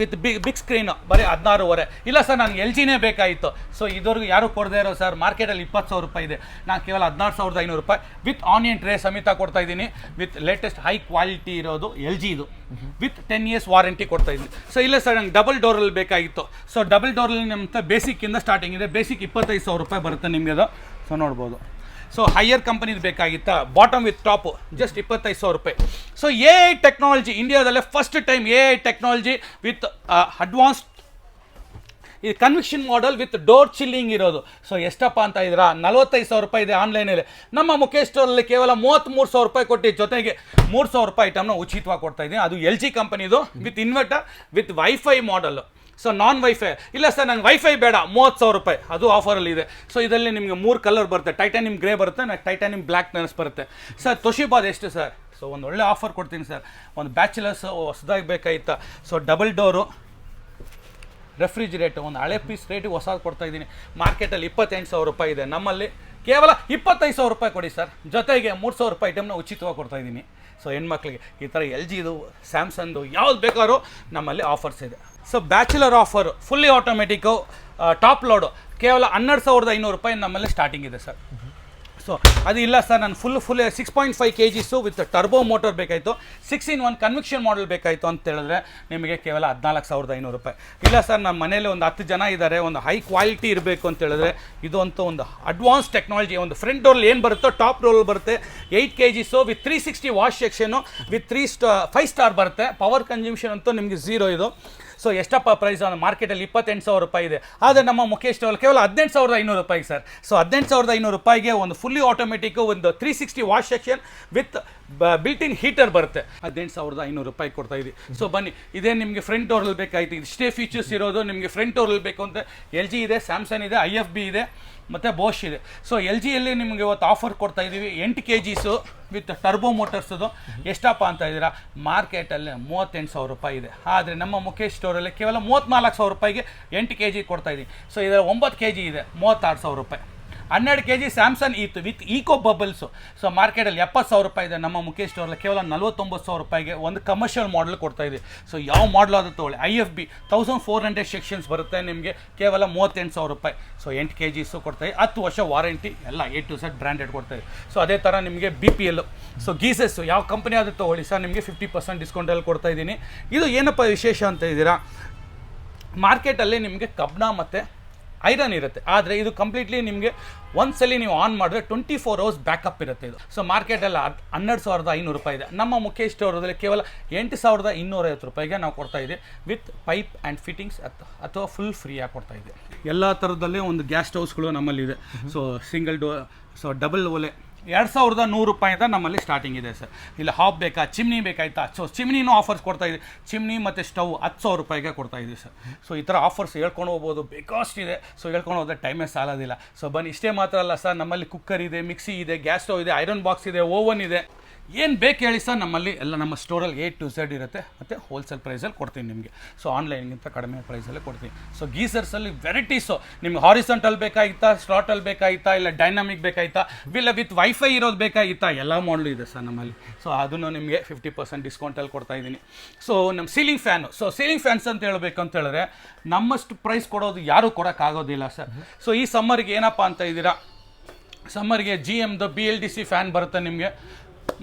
ವಿತ್ ಬಿಗ್ ಬಿಗ್ ಸ್ಕ್ರೀನು ಬರೀ ಹದಿನಾರೂವರೆ. ಇಲ್ಲ ಸರ್, ನನಗೆ ಎಲ್ ಜಿನೇ ಬೇಕಾಯಿತು. ಸೊ ಇದುವರೆಗೂ ಯಾರು ಕೊಡದೇ ಇರೋ ಸರ್, ಮಾರ್ಕೆಟಲ್ಲಿ ಇಪ್ಪತ್ತು ಸಾವಿರ ರೂಪಾಯಿ ಇದೆ. ನಾನು ಕೇವಲ ಹದಿನಾರು ಸಾವಿರದ ಐನೂರು ರೂಪಾಯಿ. ವಿತ್ ಆನಿಯನ್ ಟ್ರೇ ಸಮೇತ ಕೊಡ್ತಾ ಇದ್ದೀನಿ. ವಿತ್ ಲೇಟೆಸ್ಟ್ ಹೈ ಕ್ವಾಲಿಟಿ ಇರೋದು ಎಲ್ ಜಿ ಇದು. ವಿತ್ ಟೆನ್ ಇಯರ್ಸ್ ವಾರಂಟಿ ಕೊಡ್ತಾ ಇದ್ದೀನಿ. ಸೊ ಇಲ್ಲ ಸರ್, ನಂಗೆ ಡಬಲ್ ಡೋರಲ್ಲಿ ಬೇಕಾಗಿತ್ತು ಸೊ ಡಬಲ್ ಡೋರಲ್ಲಿ ನಿಮ್ಮ ಬೇಸಿಕ್ಕಿಂದ ಸ್ಟಾರ್ಟಿಂಗ್ ಇದೆ ಬೇಸಿಕ್ ಇಪ್ಪತ್ತೈದು ಸಾವಿರ ರೂಪಾಯಿ ಬರುತ್ತೆ ನಿಮಗೆ ಅದು ಸೊ ನೋಡ್ಬೋದು. ಸೊ ಹೈಯರ್ ಕಂಪನಿದು ಬೇಕಾಗಿತ್ತಾ ಬಾಟಮ್ ವಿತ್ ಟಾಪು ಜಸ್ಟ್ ಇಪ್ಪತ್ತೈದು ಸಾವಿರ ರೂಪಾಯಿ. So A I technology ಇಂಡಿಯಾದಲ್ಲೇ first time A I technology with advanced ಇದು convection model with door chilling ಇರೋದು. ಸೊ ಎಷ್ಟಪ್ಪ ಅಂತ ಇದ್ದೀರಾ? ನಲವತ್ತೈದು ಸಾವಿರ ರೂಪಾಯಿ ಇದೆ ಆನ್ಲೈನಲ್ಲಿ ನಮ್ಮ ಮುಖೇಶ್ ಸ್ಟೋರಲ್ಲಿ ಕೇವಲ ಮೂವತ್ತ್ಮೂರು ಸಾವಿರ ರೂಪಾಯಿ ಕೊಟ್ಟು ಜೊತೆಗೆ ಮೂರು ಸಾವಿರ ರೂಪಾಯಿ ಐಟಮ್ನ ಉಚಿತವಾಗಿ ಕೊಡ್ತಾ ಇದ್ದೀನಿ. ಅದು ಎಲ್ ಜಿ ಕಂಪನಿದು with inverter with wifi model so non wifi ಇಲ್ಲ ಸರ್, ನಂಗೆ ವೈಫೈ ಬೇಡ. ಮೂವತ್ತು ಸಾವಿರ ರೂಪಾಯಿ. ಅದು ಆಫರಲ್ಲಿ ಇದೆ ಸೊ ಇದರಲ್ಲಿ ನಿಮಗೆ ಮೂರು ಕಲರ್ ಬರುತ್ತೆ. ಟೈಟಾನಿಯಂ ಗ್ರೇ ಬರುತ್ತೆ ನನಗೆ ಟೈಟಾನಿಯಂ ಬ್ಲ್ಯಾಕ್ ನೆನಸ್ ಬರುತ್ತೆ. ಸರ್ ತೊಷಿಬಾದ್ ಎಷ್ಟು ಸರ್ ಸೊ ಒಂದು ಒಳ್ಳೆ ಆಫರ್ ಕೊಡ್ತೀನಿ ಸರ್ ಒಂದು ಬ್ಯಾಚುಲರ್ಸ್ ಹೊಸದಾಗಿ ಬೇಕಾಗಿತ್ತು. ಸೊ ಡಬಲ್ ಡೋರು ರೆಫ್ರಿಜಿರೇಟರ್ ಒಂದು ಹಳೆ ಪೀಸ್ ರೇಟಿಗೆ ಹೊಸದು ಕೊಡ್ತಾ ಇದ್ದೀನಿ. ಮಾರ್ಕೆಟಲ್ಲಿ ಇಪ್ಪತ್ತೆಂಟು ಸಾವಿರ ರೂಪಾಯಿ ಇದೆ. ನಮ್ಮಲ್ಲಿ ಕೇವಲ ಇಪ್ಪತ್ತೈದು ಸಾವಿರ ರೂಪಾಯಿ ಕೊಡಿ ಸರ್ ಜೊತೆಗೆ ಮೂರು ಸಾವಿರ ರೂಪಾಯಿ ಐಟಮ್ನ ಉಚಿತವಾಗಿ ಕೊಡ್ತಾ ಇದ್ದೀನಿ. ಸೊ ಹೆಣ್ಮಕ್ಳಿಗೆ ಈ ಥರ ಎಲ್ ಜಿದು ಸ್ಯಾಮ್ಸಂಗ್ದು ಯಾವ್ದು ಬೇಕಾದ್ರೂ ನಮ್ಮಲ್ಲಿ ಆಫರ್ಸ್ ಇದೆ. So bachelor offer fully automatic top load ಕೇವಲ ಹನ್ನೆರಡು ಸಾವಿರದ ಐನೂರು ರೂಪಾಯಿ ನಮ್ಮಲ್ಲಿ ಸ್ಟಾರ್ಟಿಂಗ್ ಇದೆ ಸರ್ ಸೊ ಅದು ಇಲ್ಲ ಸರ್ ನಾನು full full six point five K Gs with turbo motor ಬೇಕಾಯಿತು. Six in one convection model ಬೇಕಾಯಿತು ಅಂತ ಹೇಳಿದ್ರೆ ನಿಮಗೆ ಕೇವಲ ಹದಿನಾಲ್ಕು ಸಾವಿರದ ಐನೂರು ರೂಪಾಯಿ. ಇಲ್ಲ ಸರ್ ನಮ್ಮ ಮನೇಲಿ ಒಂದು ಹತ್ತು ಜನ ಇದ್ದಾರೆ, ಒಂದು ಹೈ ಕ್ವಾಲಿಟಿ ಇರಬೇಕು ಅಂತ ಹೇಳಿದ್ರೆ ಇದು ಅಂತೂ ಒಂದು ಅಡ್ವಾನ್ಸ್ ಟೆಕ್ನಾಲಜಿ ಒಂದು ಫ್ರಂಟ್ ರೋಲ್ ಏನು ಬರುತ್ತೋ ಟಾಪ್ ರೋಲ್ ಬರುತ್ತೆ. Eight K Gs with three sixty wash section with three ಸ್ಟಾ five star ಬರುತ್ತೆ. ಪವರ್ ಕನ್ಸ್ಯೂಮ್ಷನ್ ಅಂತೂ ನಿಮಗೆ ಝೀರೋ ಇದು. ಸೊ ಎಷ್ಟಪ್ಪ ಪ್ರೈಸ್ ಮಾರ್ಕೆಟಲ್ಲಿ ಇಪ್ಪತ್ತೆಂಟು ಸಾವಿರ ರೂಪಾಯಿ ಇದೆ. ಆದರೆ ನಮ್ಮ ಮುಖೇಶ್ ಟವಲ್ ಕೇವಲ ಹದಿನೆಂಟು ಸಾವಿರದ ಐನೂರು ರೂಪಾಯಿ ಸರ್ ಸೊ ಹದಿನೆಂಟು ಸಾವಿರದ ಐನೂರು ರೂಪಾಯಿಗೆ ಒಂದು ಫುಲ್ಲಿ ಆಟೋಮೆಟಿಕ್ ಒಂದು three sixty wash section with built in heater ಬರುತ್ತೆ. ಹದಿನೆಂಟು ಸಾವಿರದ ಐನೂರು ರೂಪಾಯಿ ಕೊಡ್ತಾ ಇದ್ದೀವಿ. ಸೊ ಬನ್ನಿ, ಇದೇ ನಿಮಗೆ ಫ್ರಂಟ್ ಡೋರಲ್ಲಿ ಬೇಕಾಯ್ತು. ಇಷ್ಟೇ ಫೀಚರ್ಸ್ ಇರೋದು, ನಿಮಗೆ ಫ್ರಂಟ್ ಡೋರಲ್ಲಿ ಬೇಕು ಅಂತ ಎಲ್ ಜಿ ಇದೆ ಸ್ಯಾಮ್ಸಂಗ್ ಇದೆ ಐ ಎಫ್ ಬಿ ಇದೆ, ಮತ್ತು ಬೋಶ್ ಇದೆ. ಸೊ ಎಲ್ ಜಿಯಲ್ಲಿ ನಿಮಗೆ ಇವತ್ತು ಆಫರ್ ಕೊಡ್ತಾ ಇದ್ದೀವಿ. ಎಂಟು ಕೆ ಜಿಸು ವಿತ್ ಟರ್ಬೋ ಮೋಟರ್ಸದು ಎಷ್ಟಪ್ಪ ಅಂತ ಇದ್ದೀರಾ ಮಾರ್ಕೆಟಲ್ಲಿ ಮೂವತ್ತೆಂಟು ಸಾವಿರ ರೂಪಾಯಿ ಇದೆ. ಆದರೆ ನಮ್ಮ ಮುಖೇಶ್ ಸ್ಟೋರಲ್ಲಿ ಕೇವಲ ಮೂವತ್ತ್ನಾಲ್ಕು ಸಾವಿರ ರೂಪಾಯಿಗೆ ಎಂಟು ಕೆ ಜಿ ಕೊಡ್ತಾ ಇದ್ದೀವಿ ಸೊ ಇದರ ಒಂಬತ್ತು ಕೆ ಜಿ ಇದೆ, ಮೂವತ್ತಾರು ಸಾವಿರ ರೂಪಾಯಿ. ಹನ್ನೆರಡು ಕೆ ಜಿ ಸ್ಯಾಮ್ಸಂಗ್ ಇತ್ತು ವಿತ್ ಈಕೋ ಬಬಲ್ಸು ಸೊ ಮಾರ್ಕೆಟಲ್ಲಿ ಎಪ್ಪತ್ತು ಸಾವಿರ ರೂಪಾಯಿ ಇದೆ ನಮ್ಮ ಮುಖೇಶ್ ಸ್ಟೋರಲ್ಲಿ ಕೇವಲ ನಲವತ್ತೊಂಬತ್ತು ಸಾವಿರ ರೂಪಾಯಿಗೆ ಒಂದು ಕಮರ್ಷಿಯಲ್ ಮಾಡಲ್ ಕೊಡ್ತಾ ಇದೆ ಸೊ ಯಾವ ಮಾಡಲ್ ಆದರೂ ತೊಗೊಳ್ಳಿ. I F B thousand four hundred sections ಬರುತ್ತೆ ನಿಮಗೆ, ಕೇವಲ ಮೂವತ್ತೆಂಟು ಸಾವಿರ ರೂಪಾಯಿ. ಸೊ ಎಂಟು ಕೆ ಜಿಸು ಕೊಡ್ತಾಯಿದೆ ಹತ್ತು ವರ್ಷ ವಾರಂಟಿ ಎಲ್ಲ ಎ ಟು ಸೆಟ್ ಬ್ರ್ಯಾಂಡೆಡ್ ಕೊಡ್ತಾಯಿದೆ ಸೊ ಅದೇ ಥರ ನಿಮಗೆ ಬಿ ಪಿ ಎಲ್ ಸೊ ಗೀಸಸ್ಸು ಯಾವ ಕಂಪ್ನಿ ಆದರೂ ತೊಗೊಳ್ಳಿ ಸರ್, ನಿಮಗೆ ಫಿಫ್ಟಿ ಪರ್ಸೆಂಟ್ ಡಿಸ್ಕೌಂಟಲ್ಲಿ ಕೊಡ್ತಾ ಇದ್ದೀನಿ. ಇದು ಏನಪ್ಪ ವಿಶೇಷ ಅಂತ ಇದ್ದೀರಾ? ಮಾರ್ಕೆಟಲ್ಲಿ ನಿಮಗೆ ಕಬ್ಣ ಮತ್ತು ಐರನ್ ಇರುತ್ತೆ. ಆದರೆ ಇದು ಕಂಪ್ಲೀಟ್ಲಿ ನಿಮಗೆ ಒಂದ್ಸಲಿ ನೀವು ಆನ್ ಮಾಡಿದ್ರೆ ಟ್ವೆಂಟಿ ಫೋರ್ ಅವರ್ಸ್ ಬ್ಯಾಕಪ್ ಇರುತ್ತೆ ಇದು. ಸೊ ಮಾರ್ಕೆಟಲ್ಲಿ ಹನ್ನೆರಡು ಸಾವಿರದ ಐನೂರು ರೂಪಾಯಿ ಇದೆ. ನಮ್ಮ ಮುಖೇಶ್ ಸ್ಟೋರದಲ್ಲಿ ಕೇವಲ ಎಂಟು ಸಾವಿರದ ಇನ್ನೂರೈವತ್ತು ರೂಪಾಯಿಗೆ ನಾವು ಕೊಡ್ತಾ ಇದ್ದೀವಿ. ವಿತ್ ಪೈಪ್ ಆ್ಯಂಡ್ ಫಿಟ್ಟಿಂಗ್ಸ್ ಅಥವಾ ಫುಲ್ ಫ್ರೀಯಾಗಿ ಕೊಡ್ತಾ ಇದ್ದೀವಿ. ಎಲ್ಲ ಥರದಲ್ಲೇ ಒಂದು ಗ್ಯಾಸ್ ನಮ್ಮಲ್ಲಿ ನಮ್ಮಲ್ಲಿದೆ. ಸೊ ಸಿಂಗಲ್ ಡೋ ಸೊ ಡಬಲ್ ಒಲೆ. ಎರಡು ಸಾವಿರದ ನೂರು ರೂಪಾಯಿಂದ ನಮ್ಮಲ್ಲಿ ಸ್ಟಾರ್ಟಿಂಗ್ ಇದೆ ಸರ್ ಇಲ್ಲಿ ಹಾಪ್ ಬೇಕಾ, ಚಿಮ್ನಿ ಬೇಕಾಯ್ತಾ? ಸೊ ಚಿಮ್ನಿನೂ ಆಫರ್ಸ್ ಕೊಡ್ತಾ ಇದೆ ಚಿಮ್ನಿ ಮತ್ತು ಸ್ಟವ್ ಹತ್ತು ಸಾವಿರ ರೂಪಾಯಿಗೆ ಕೊಡ್ತಾ ಇದೆ ಸರ್ ಸೊ ಈ ಥರ ಆಫರ್ಸ್ ಹೇಳ್ಕೊಂಡು ಹೋಗ್ಬೋದು. ಬೇಕಾಸ್ಟ್ ಇದೆ. ಸೊ ಹೇಳ್ಕೊಂಡು ಹೋದ್ರೆ ಟೈಮೇ ಸಾಲೋದಿಲ್ಲ. ಸೊ ಬನ್ನಿ, ಇಷ್ಟೇ ಮಾತ್ರ ಅಲ್ಲ ಸರ್ ನಮ್ಮಲ್ಲಿ ಕುಕ್ಕರ್ ಇದೆ ಮಿಕ್ಸಿ ಇದೆ ಗ್ಯಾಸ್ ಸ್ಟವ್ ಇದೆ ಐರನ್ ಬಾಕ್ಸ್ ಇದೆ ಓವನ್ ಇದೆ. ಏನು ಬೇಕು ಹೇಳಿ ಸರ್ ನಮ್ಮಲ್ಲಿ? ಎಲ್ಲ ನಮ್ಮ ಸ್ಟೋರಲ್ಲಿ ಎ ಟು ಝೆಡ್ ಇರುತ್ತೆ. ಮತ್ತು ಹೋಲ್ಸೇಲ್ ಪ್ರೈಸಲ್ಲಿ ಕೊಡ್ತೀನಿ ನಿಮಗೆ. ಸೊ ಆನ್ಲೈನ್ಗಿಂತ ಕಡಿಮೆ ಪ್ರೈಸಲ್ಲೇ ಕೊಡ್ತೀನಿ. ಸೊ ಗೀಸರ್ಸಲ್ಲಿ ವೆರೈಟೀಸು ನಿಮ್ಗೆ ಹಾರಿಸಂಟಲ್ ಬೇಕಾಗಿತ್ತಾ ಸ್ಲಾಟಲ್ಲಿ ಬೇಕಾಗಿತ್ತಾ, ಇಲ್ಲ ಡೈನಾಮಿಕ್ ಬೇಕಾಗಿತ್ತಾ ಇಲ್ಲ ವಿತ್ ವೈಫೈ ಇರೋದು ಬೇಕಾಗಿತ್ತಾ, ಎಲ್ಲ ಮಾಡಲು ಇದೆ ಸರ್ ನಮ್ಮಲ್ಲಿ. ಸೊ ಅದನ್ನು ನಿಮಗೆ ಫಿಫ್ಟಿ ಪರ್ಸೆಂಟ್ ಡಿಸ್ಕೌಂಟಲ್ಲಿ ಕೊಡ್ತಾ ಇದ್ದೀನಿ. ಸೊ ನಮ್ಮ ceiling fan so ceiling fans ಅಂತ ಹೇಳಬೇಕು ಅಂತ ಹೇಳಿದ್ರೆ, ನಮ್ಮಷ್ಟು ಪ್ರೈಸ್ ಕೊಡೋದು ಯಾರೂ ಕೊಡೋಕ್ಕಾಗೋದಿಲ್ಲ ಸರ್. ಸೊ ಈ ಸಮ್ಮರ್ಗೆ ಏನಪ್ಪ ಅಂತ ಇದ್ದೀರಾ? ಸಮ್ಮರ್ಗೆ G ಎಮ್ದು B L D C fan ಬರುತ್ತೆ ನಿಮಗೆ.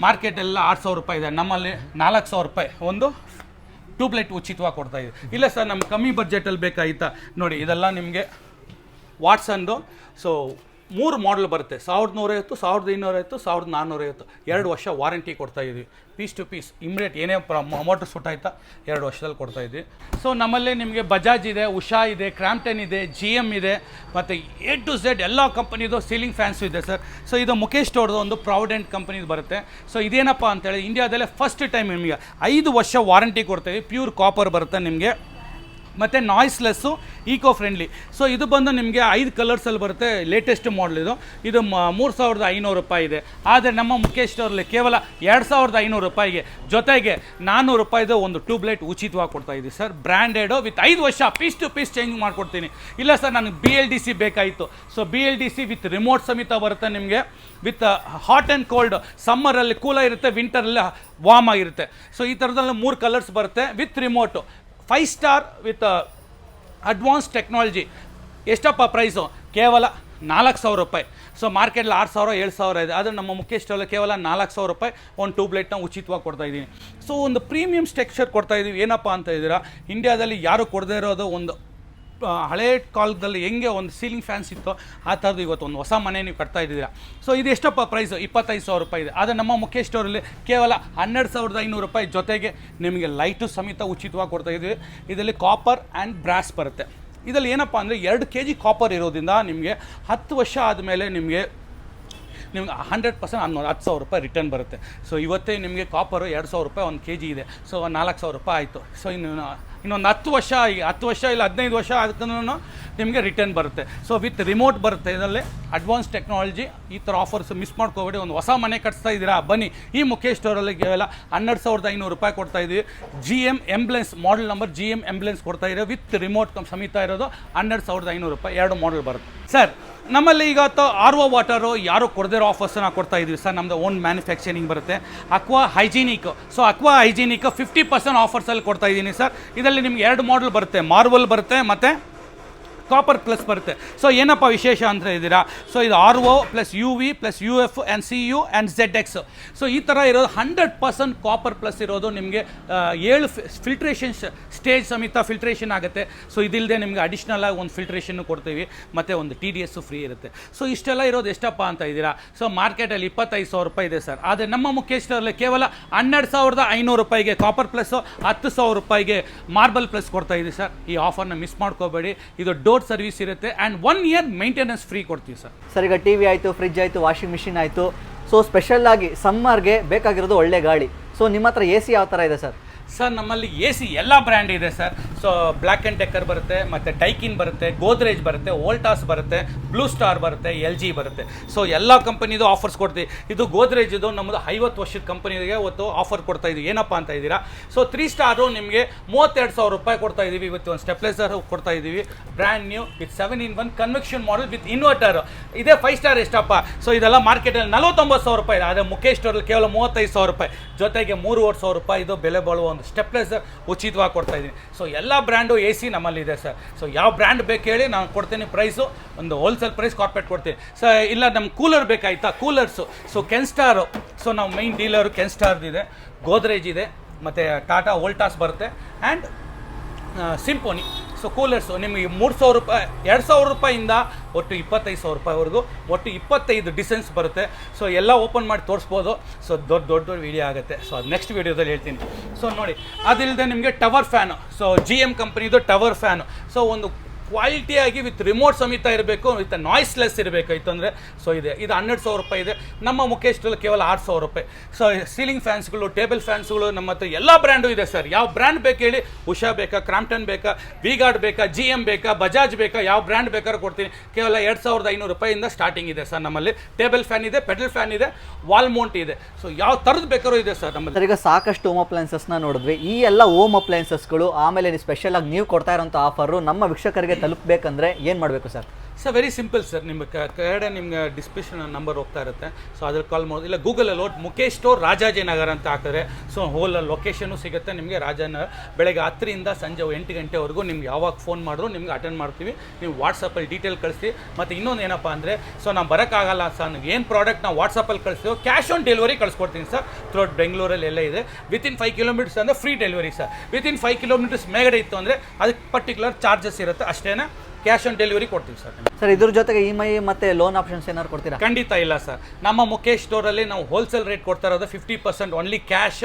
ಮಾರ್ಕೆಟೆಲ್ಲ ಆರು ಸಾವಿರ ರೂಪಾಯಿ ಇದೆ. ನಮ್ಮಲ್ಲಿ ನಾಲ್ಕು ಸಾವಿರ ರೂಪಾಯಿ. ಒಂದು ಟ್ಯೂಬ್ಲೈಟ್ ಉಚಿತವಾಗಿ ಕೊಡ್ತಾ ಇದೆ. ಇಲ್ಲ ಸರ್ ನಮ್ಮ ಕಮ್ಮಿ ಬಜೆಟಲ್ಲಿ ಬೇಕಾಗಿತ್ತಾ ನೋಡಿ, ಇದೆಲ್ಲ ನಿಮಗೆ ವಾಟ್ಸನ್ದು ಸೊ ಮೂರು ಮಾಡಲ್ ಬರುತ್ತೆ. ಸಾವಿರದ ನೂರೈವತ್ತು, ಸಾವಿರದ ಇನ್ನೂರೈವತ್ತು ಸಾವಿರದ ನಾನ್ನೂರೈವತ್ತು. ಎರಡು ವರ್ಷ ವಾರಂಟಿ ಕೊಡ್ತಾ ಇದ್ವಿ. ಪೀಸ್ ಟು ಪೀಸ್ ಇಮ್ರೇಟ್ ಏನೇ ಪ್ರ ಮೋಟ್ರ್ ಸುಟ್ಟಾಯ್ತಾ ಎರಡು ವರ್ಷದಲ್ಲಿ ಕೊಡ್ತಾ ಇದ್ವಿ. ಸೊ ನಮ್ಮಲ್ಲಿ ನಿಮಗೆ ಬಜಾಜ್ ಇದೆ, ಉಷಾ ಇದೆ ಕ್ರಾಂಪ್ಟನ್ ಇದೆ ಜಿ ಎಂ ಇದೆ, ಮತ್ತು ಎ ಟು ಝೆಡ್ ಎಲ್ಲ ಕಂಪನಿದು ಸೀಲಿಂಗ್ ಫ್ಯಾನ್ಸು ಇದೆ ಸರ್ ಸೊ ಇದು ಮುಖೇಶ್ ಸ್ಟೋರ್ದು ಒಂದು ಪ್ರಾವಿಡೆಂಟ್ ಕಂಪನಿದು ಬರುತ್ತೆ. ಸೊ ಇದೇನಪ್ಪ ಅಂತೇಳಿ ಇಂಡಿಯಾದಲ್ಲೇ ಫಸ್ಟ್ ಟೈಮ್ ನಿಮಗೆ ಐದು ವರ್ಷ ವಾರಂಟಿ ಕೊಡ್ತೀವಿ ಪ್ಯೂರ್ ಕಾಪರ್ ಬರುತ್ತೆ ನಿಮಗೆ. ಮತ್ತು ನಾಯ್ಸ್ಲೆಸ್ಸು ಈಕೋ ಫ್ರೆಂಡ್ಲಿ ಸೊ ಇದು ಬಂದು ನಿಮಗೆ ಐದು ಕಲರ್ಸಲ್ಲಿ ಬರುತ್ತೆ ಲೇಟೆಸ್ಟ್ ಮಾಡಲ್ ಇದು. ಇದು ಮೂರು ಸಾವಿರದ ಐನೂರು ರೂಪಾಯಿ ಇದೆ. ಆದರೆ ನಮ್ಮ ಮುಖೇಶ್ ಸ್ಟೋರಲ್ಲಿ ಕೇವಲ ಎರಡು ಸಾವಿರದ ಐನೂರು ರೂಪಾಯಿಗೆ ಜೊತೆಗೆ ನಾನ್ನೂರು ರೂಪಾಯಿದು ಒಂದು ಟ್ಯೂಬ್ಲೈಟ್ ಉಚಿತವಾಗಿ ಕೊಡ್ತಾ ಇದ್ದೀವಿ ಸರ್. ಬ್ರ್ಯಾಂಡೆಡು ವಿತ್ ಐದು ವರ್ಷ ಪೀಸ್ ಟು ಪೀಸ್ ಚೇಂಜ್ ಮಾಡಿಕೊಡ್ತೀನಿ. ಇಲ್ಲ ಸರ್, ನನಗೆ ಬಿ ಎಲ್ ಡಿ ಸಿ ಬೇಕಾಯಿತು. So B L D C with remote ಸಮೇತ ಬರುತ್ತೆ ನಿಮಗೆ. ವಿತ್ ಹಾಟ್ ಆ್ಯಂಡ್ ಕೋಲ್ಡ್ ಸಮ್ಮರಲ್ಲಿ ಕೂಲ ಇರುತ್ತೆ ವಿಂಟರಲ್ಲಿ ವಾಮ್ ಆಗಿರುತ್ತೆ. ಸೊ ಈ ಥರದಲ್ಲಿ ಮೂರು ಕಲರ್ಸ್ ಬರುತ್ತೆ. With remote five star with advance technology. ಎಷ್ಟಪ್ಪ ಪ್ರೈಸು? ಕೇವಲ ನಾಲ್ಕು ಸಾವಿರ ರೂಪಾಯಿ. ಸೊ ಮಾರ್ಕೆಟ್ಲಿ ಆರು ಸಾವಿರ, ಏಳು ಸಾವಿರ ಇದೆ. ಆದರೆ ನಮ್ಮ ಮುಖ್ಯ ಸ್ಟೋಲ್ ಕೇವಲ ನಾಲ್ಕು ಸಾವಿರ ರೂಪಾಯಿ ಒಂದು ಟ್ಯೂಬ್ಲೈಟ್ನ ಉಚಿತವಾಗಿ ಕೊಡ್ತಾ ಇದ್ದೀನಿ. ಸೊ, ಒಂದು ಪ್ರೀಮಿಯಂ ಸ್ಟ್ರಕ್ಚರ್ ಕೊಡ್ತಾ ಇದ್ದೀವಿ. ಏನಪ್ಪ ಅಂತ ಇದ್ದೀರಾ ಇಂಡಿಯಾದಲ್ಲಿ ಯಾರು ಕೊಡದೇ ಇರೋದು ಒಂದು ಹಳೆ ಕಾಲದಲ್ಲಿ ಹೆಂಗೆ ಒಂದು ಸೀಲಿಂಗ್ ಫ್ಯಾನ್ಸ್ ಇತ್ತು ಆ ಥರದ್ದು ಇವತ್ತು ಒಂದು ಹೊಸ ಮನೆ ನೀವು ಕಟ್ತಾ ಇದ್ದೀರಾ. ಸೊ ಇದು ಎಷ್ಟಪ್ಪ ಪ್ರೈಸ್ ಇಪ್ಪತ್ತೈದು ಸಾವಿರ ರೂಪಾಯಿ ಇದೆ. ಆದರೆ ನಮ್ಮ ಮುಖ್ಯ ಸ್ಟೋರಲ್ಲಿ ಕೇವಲ ಹನ್ನೆರಡು ಸಾವಿರದ ಐನೂರು ರೂಪಾಯಿ ಜೊತೆಗೆ ನಿಮಗೆ ಲೈಟು ಸಮೇತ ಉಚಿತವಾಗಿ ಕೊಡ್ತಾ ಇದ್ದೀವಿ. ಇದರಲ್ಲಿ ಕಾಪರ್ ಆ್ಯಂಡ್ ಬ್ರಾಸ್ ಬರುತ್ತೆ. ಇದರಲ್ಲಿ ಏನಪ್ಪ ಅಂದರೆ ಎರಡು ಕೆ ಜಿ ಕಾಪರ್ ಇರೋದ್ರಿಂದ ನಿಮಗೆ ಹತ್ತು ವರ್ಷ ಆದಮೇಲೆ ನಿಮಗೆ ನಿಮ್ಗೆ ಹಂಡ್ರೆಡ್ ಪರ್ಸೆಂಟ್ ಹನ್ನೊಂದು, ಹತ್ತು ಸಾವಿರ ರೂಪಾಯಿ ರಿಟರ್ನ್ ಬರುತ್ತೆ. ಸೊ ಇವತ್ತೇ ನಿಮಗೆ ಕಾಪರು ಎರಡು ಸಾವಿರ ರೂಪಾಯಿ ಒಂದು ಕೆ ಜಿ ಇದೆ. ಸೊ ನಾಲ್ಕು ಸಾವಿರ ರೂಪಾಯಿ ಆಯಿತು. ಸೊ ಇನ್ನು ಇನ್ನೊಂದು ಹತ್ತು ವರ್ಷ ಹತ್ತು ವರ್ಷ ಇಲ್ಲ ಹದಿನೈದು ವರ್ಷ ಅದಕ್ಕೂ ನಿಮಗೆ ರಿಟರ್ನ್ ಬರುತ್ತೆ. ಸೊ ವಿತ್ ರಿಮೋಟ್ ಬರುತ್ತೆ. ಇದರಲ್ಲಿ ಅಡ್ವಾನ್ಸ್ ಟೆಕ್ನಾಲಜಿ ಈ ಥರ ಆಫರ್ಸ್ ಮಿಸ್ ಮಾಡ್ಕೋಬೇಡಿ. ಒಂದು ಹೊಸ ಮನೆ ಕಟ್ಸ್ತಾ ಇದ್ದೀರಾ, ಬನ್ನಿ. ಈ ಮುಖೇಶ್ ಸ್ಟೋರಲ್ಲಿ ಕೇವಲ ಹನ್ನೆರಡು ಸಾವಿರದ ಐನೂರು ರೂಪಾಯಿ ಕೊಡ್ತಾ ಇದ್ದೀವಿ. G M emblems model number G M emblems ಕೊಡ್ತಾ ಇದ್ದೀವಿ ವಿತ್ ರಿಮೋಟ್ ಸಮೇತ ಇರೋದು ಹನ್ನೆರಡು ಸಾವಿರದ ಐನೂರು ರೂಪಾಯಿ. ಎರಡು ಮಾಡಲ್ ಬರುತ್ತೆ. ಸರ್ ನಮ್ಮಲ್ಲಿ ಈಗ ಆರ್ ಒ ವಾಟರು ಯಾರು ಕೊಡದಿರೋ ಆಫರ್ಸನ್ನ ಕೊಡ್ತಾ ಇದ್ದೀವಿ ಸರ್. ನಮ್ಮದು ಓನ್ ಮ್ಯಾನುಫ್ಯಾಕ್ಚರಿಂಗ್ ಬರುತ್ತೆ. Aqua hygienic so aqua hygienic fifty percent ಆಫರ್ಸಲ್ಲಿ ಕೊಡ್ತಾ ಇದ್ದೀನಿ ಸರ್. ಇದರಲ್ಲಿ ನಿಮ್ಗೆ ಎರಡು ಮಾಡಲ್ ಬರುತ್ತೆ. ಮಾರ್ವಲ್ ಬರುತ್ತೆ ಮತ್ತು ಕಾಪರ್ ಪ್ಲಸ್ ಬರುತ್ತೆ. ಸೊ ಏನಪ್ಪ ವಿಶೇಷ ಅಂತ ಇದ್ದೀರಾ ಸೊ ಇದು R O plus U V plus U F and C U and Z X so ಈ ಥರ ಇರೋದು ಹಂಡ್ರೆಡ್ ಪರ್ಸೆಂಟ್ ಕಾಪರ್ ಪ್ಲಸ್ ಇರೋದು ನಿಮಗೆ ಏಳು ಫಿಲ್ಟ್ರೇಷನ್ ಸ್ಟೇಜ್ ಸಮೇತ ಫಿಲ್ಟ್ರೇಷನ್ ಆಗುತ್ತೆ. ಸೊ ಇದಿಲ್ಲದೆ ನಿಮಗೆ ಅಡಿಷ್ನಲ್ ಆಗಿ ಒಂದು ಫಿಲ್ಟ್ರೇಷನ್ ಕೊಡ್ತೀವಿ. ಮತ್ತು ಒಂದು ಟಿ ಡಿ ಎಸ್ಸು ಫ್ರೀ ಇರುತ್ತೆ. ಸೊ ಇಷ್ಟೆಲ್ಲ ಇರೋದು ಎಷ್ಟಪ್ಪ ಅಂತ ಇದ್ದೀರಾ ಸೊ ಮಾರ್ಕೆಟಲ್ಲಿ ಇಪ್ಪತ್ತೈದು ಸಾವಿರ ರೂಪಾಯಿ ಇದೆ ಸರ್. ಆದರೆ ನಮ್ಮ ಮುಖೇಶ್ವರಲ್ಲಿ ಕೇವಲ ಹನ್ನೆರಡು ಸಾವಿರದ ಐನೂರು ರೂಪಾಯಿಗೆ ಕಾಪರ್ ಪ್ಲಸ್ಸು ಹತ್ತು ಸಾವಿರ ರೂಪಾಯಿಗೆ ಮಾರ್ಬಲ್ ಪ್ಲಸ್ ಕೊಡ್ತಾ ಇದೆ ಸರ್. ಈ ಆಫರ್ನ ಮಿಸ್ ಮಾಡ್ಕೋಬೇಡಿ. ಇದು ಡೋರ್ ಸರ್ವಿಸ್ ಇರುತ್ತೆ and one year maintenance free ಕೊಡ್ತೀವಿ ಸರ್. ಸರ್ ಈಗ ಟಿ ವಿ ಆಯಿತು ಫ್ರಿಜ್ ಆಯಿತು ವಾಷಿಂಗ್ ಮಿಷಿನ್ ಆಯಿತು. ಸೊ ಸ್ಪೆಷಲ್ ಆಗಿ ಸಮ್ಮರ್ಗೆ ಬೇಕಾಗಿರೋದು ಒಳ್ಳೆ ಗಾಳಿ. ಸೊ ನಿಮ್ಮ ಹತ್ರ ಎ ಸಿ ಯಾವ ಥರ ಇದೆ ಸರ್? ಸರ್ ನಮ್ಮಲ್ಲಿ ಎ ಸಿ ಎಲ್ಲ ಬ್ರ್ಯಾಂಡ್ ಇದೆ sir. So Black and Decker ಬರುತ್ತೆ, ಮತ್ತು ಡೈಕಿನ್ ಬರುತ್ತೆ ಗೋದ್ರೇಜ್ ಬರುತ್ತೆ ವೋಲ್ಟಾಸ್ ಬರುತ್ತೆ ಬ್ಲೂ ಸ್ಟಾರ್ ಬರುತ್ತೆ ಎಲ್ ಜಿ ಬರುತ್ತೆ. ಸೊ ಎಲ್ಲ ಕಂಪನಿದು ಆಫರ್ಸ್ ಕೊಡ್ತೀವಿ ಇದು ಗೋದ್ರೇಜ್ ಇದು ನಮ್ಮದು ಐವತ್ತು ವರ್ಷದ ಕಂಪನಿಗೆ ಇವತ್ತು ಆಫರ್ ಕೊಡ್ತಾ ಇದೀವಿ. ಏನಪ್ಪ ಅಂತ ಇದ್ದೀರಾ? ಸೊ ತ್ರೀ ಸ್ಟಾರು ನಿಮಗೆ ಮೂವತ್ತೆರಡು ಸಾವಿರ ರೂಪಾಯಿ ಕೊಡ್ತಾ ಇದ್ದೀವಿ. ಇವತ್ತು ಒಂದು ಸ್ಟೆಪ್ಲೈಸರ್ ಕೊಡ್ತಾ ಇದ್ದೀವಿ. Brand new with seven in one convection model with inverter ಇದೇ ಫೈವ್ ಸ್ಟಾರ್ ಎಷ್ಟಪ್ಪ? ಸೊ ಇದೆಲ್ಲ ಮಾರ್ಕೆಟಲ್ಲಿ ನಲವತ್ತೊಂಬತ್ತು ಸಾವಿರ ರೂಪಾಯಿ ಇದೆ. ಆದರೆ ಮುಖೇಶ್ ಸ್ಟೋರಲ್ಲಿ ಕೇವಲ ಮೂವತ್ತೈದು ಸಾವಿರ ರೂಪಾಯಿ. ಜೊತೆಗೆ ಮೂರುವರೆ ಸಾವಿರ ರೂಪಾಯಿ ಇದು ಬೆಲೆ ಬಾಳುವ ಒಂದು ಸ್ಟೆಪ್ಲೈಸರ್ ಉಚಿತವಾಗಿ ಕೊಡ್ತಾ ಇದ್ದೀನಿ. ಸೊ ಎಲ್ಲ ಬ್ರ್ಯಾಂಡು ಎ ಸಿ ನಮ್ಮಲ್ಲಿದೆ ಸರ್. ಸೊ ಯಾವ ಬ್ರ್ಯಾಂಡ್ ಬೇಕು ಹೇಳಿ ನಾನು ಕೊಡ್ತೀನಿ ಪ್ರೈಸು ಒಂದು ಹೋಲ್ಸೇಲ್ ಪ್ರೈಸ್ ಕಾರ್ಪೊರೇಟ್ ಕೊಡ್ತೀನಿ. ಸೊ ಇಲ್ಲ ನಮ್ಮ ಕೂಲರ್ ಬೇಕಾಯ್ತಾ? ಕೂಲರ್ಸು ಸೊ ಕೆನ್ಸ್ಟಾರು ಸೊ ನಾವು ಮೈನ್ ಡೀಲರು ಕೆನ್ಸ್ಟಾರ್ದು ಇದೆ. ಗೋದ್ರೇಜ್ ಇದೆ. ಮತ್ತು ಟಾಟಾ ವೋಲ್ಟಾಸ್ ಬರುತ್ತೆ. ಆ್ಯಂಡ್ ಸಿಂಪೋನಿ ಸೊ ಕೂಲರ್ಸು ನಿಮಗೆ ಮೂರು ಸಾವಿರ ರೂಪಾಯಿ, ಎರಡು ಸಾವಿರ ರೂಪಾಯಿಂದ ಒಟ್ಟು ಇಪ್ಪತ್ತೈದು ಸಾವಿರ ರೂಪಾಯಿವರೆಗೂ ಒಟ್ಟು ಇಪ್ಪತ್ತೈದು ಡಿಸೆನ್ಸ್ ಬರುತ್ತೆ. ಸೊ ಎಲ್ಲ ಓಪನ್ ಮಾಡಿ ತೋರಿಸ್ಬೋದು. ಸೊ ದೊಡ್ಡ ದೊಡ್ಡ ದೊಡ್ಡ ವೀಡಿಯೋ ಆಗುತ್ತೆ. ಸೊ ಅದು ನೆಕ್ಸ್ಟ್ ವೀಡಿಯೋದಲ್ಲಿ ಹೇಳ್ತೀನಿ. ಸೊ ನೋಡಿ ಅದಿಲ್ಲದೆ ನಿಮಗೆ tower fan so G M ಕಂಪ್ನಿದು ಟವರ್ ಫ್ಯಾನು ಸೊ ಒಂದು ಕ್ವಾಲಿಟಿಯಾಗಿ ವಿತ್ ರಿಮೋಟ್ ಸಮೇತ ಇರಬೇಕು ವಿತ್ ನಾಯ್ಸ್ಲೆಸ್ ಇರಬೇಕಾಯ್ತು ಅಂದರೆ ಸೊ ಇದೆ. ಇದು ಹನ್ನೆರಡು ಸಾವಿರ ರೂಪಾಯಿ ಇದೆ. ನಮ್ಮ ಮುಖೇಶ್ದಲ್ಲಿ ಕೇವಲ ಆರು ಸಾವಿರ ರೂಪಾಯಿ. ಸೊ ಸೀಲಿಂಗ್ ಫ್ಯಾನ್ಸ್ಗಳು ಟೇಬಲ್ ಫ್ಯಾನ್ಸ್ಗಳು ನಮ್ಮ ಹತ್ರ ಎಲ್ಲ ಬ್ರ್ಯಾಂಡು ಇದೆ ಸರ್ ಯಾವ ಬ್ರ್ಯಾಂಡ್ ಬೇಕು ಹೇಳಿ? ಉಷಾ ಬೇಕಾ ಕ್ರಾಂಪ್ಟನ್ ಬೇಕಾ ವಿಗಾರ್ಡ್ ಬೇಕಾ ಜಿ ಎಂ ಬೇಕಾ ಬಜಾಜ್ ಬೇಕಾ, ಯಾವ ಬ್ರ್ಯಾಂಡ್ ಬೇಕಾದ್ರೂ ಕೊಡ್ತೀನಿ. ಕೇವಲ ಎರಡು ಸಾವಿರದ ಐನೂರು ರೂಪಾಯಿಂದ ಸ್ಟಾರ್ಟಿಂಗ್ ಇದೆ ಸರ್ ನಮ್ಮಲ್ಲಿ. ಟೇಬಲ್ ಫ್ಯಾನ್ ಇದೆ ಪೆಡಲ್ ಫ್ಯಾನ್ ಇದೆ ವಾಲ್ ಮೌಂಟ್ ಇದೆ. ಸೊ ಯಾವ ಥರದ್ದು ಬೇಕಾದ್ರೂ ಇದೆ ಸರ್ ನಮ್ಮಲ್ಲಿ. ಈಗ ಸಾಕಷ್ಟು ಹೋಮ್ ಅಪ್ಲೈನ್ಸಸ್ನ ನೋಡಿದ್ವಿ. ಈ ಎಲ್ಲ ಹೋಮ್ ಅಪ್ಲೈನ್ಸಸ್ಗಳು ಆಮೇಲೆ ಸ್ಪೆಷಲ್ ಆಗಿ ನೀವು ಕೊಡ್ತಾ ಇರೋಂಥ ಆಫರು ನಮ್ಮ ವೀಕ್ಷಕರಿಗೆ ತಲುಪಬೇಕಂದ್ರೆ ಏನು ಮಾಡಬೇಕು sir? Sir very simple sir ನಿಮ್ಮ ಕಡೆ ನಿಮ್ಗೆ ಡಿಸ್ಕ್ರಿಪ್ಷನ್ ನಂಬರ್ ಹೋಗ್ತಾ ಇರುತ್ತೆ. ಸೊ ಅದ್ರ ಕಾಲ್ ಮಾಡೋದು ಇಲ್ಲ ಗೂಗಲಲ್ಲಿ ಓಟ್ ಮುಖೇಶ್ ಸ್ಟೋರ್ ರಾಜಾಜಿನಗರ ಅಂತ ಹಾಕಿದ್ರೆ ಸೊ ಹೋಲ್ ಲೊಕೇಶನು ಸಿಗುತ್ತೆ ನಿಮಗೆ ರಾಜನಗರ ಬೆಳಗ್ಗೆ ಹತ್ತರಿಂದ ಸಂಜೆ ಎಂಟು ಗಂಟೆವರೆಗೂ ನಿಮ್ಗೆ ಯಾವಾಗ ಫೋನ್ ಮಾಡಿದ್ರು ನಿಮ್ಗೆ ಅಟೆಂಡ್ ಮಾಡ್ತೀವಿ. ನೀವು ವಾಟ್ಸಪ್ಪಲ್ಲಿ ಡೀಟೇಲ್ ಕಳಿಸಿ ಮತ್ತು ಇನ್ನೊಂದು ಏನಪ್ಪ ಅಂದರೆ ಸೊ ನಾವು ಬರೋಕ್ಕಾಗಲ್ಲ ಸರ್ ಏನು ಪ್ರಾಡಕ್ಟ್ ನಾವು ವಾಟ್ಸಪ್ಪಲ್ಲಿ ಕಳಿಸ್ತೀವೋ ಕ್ಯಾಶ್ ಆನ್ ಡೆಲಿವರಿ ಕಳಿಸ್ಕೊಡ್ತೀನಿ ಸರ್ ಥ್ರೂಟ್ ಬೆಂಗಳೂರಲ್ಲಿ ಎಲ್ಲ ಇದೆ. ವಿತಿನ್ ಫೈವ್ ಕಿಲೋಮೀಟರ್ಸ್ ಅಂದರೆ free delivery sir within five kilometres ಮೇಗಡೆ ಇತ್ತು ಅಂದರೆ, ಅದಕ್ಕೆ ಪರ್ಟಿಕ್ಯುಲರ್ ಚಾರ್ಜಸ್ ಇರುತ್ತೆ, ಅಷ್ಟೇನ? ಕ್ಯಾಶ್ ಆನ್ ಡೆಲಿವರಿ ಕೊಡ್ತೀವಿ ಸರ್ ಸರ್ ಇದ್ರ ಜೊತೆಗೆ ಇ ಮೈ ಮತ್ತೆ ಲೋನ್ ಆಪ್ಷನ್ಸ್ ಏನಾದ್ರು ಕೊಡ್ತೀರಾ? ಖಂಡಿತ ಇಲ್ಲ ಸರ್. ನಮ್ಮ ಮುಖೇಶ್ ಸ್ಟೋರಲ್ಲಿ ನಾವು ಹೋಲ್ಸೇಲ್ ರೇಟ್ ಕೊಡ್ತಾ ಇರೋದು ಫಿಫ್ಟಿ ಪರ್ಸೆಂಟ್ ಓನ್ಲಿ ಕ್ಯಾಶ್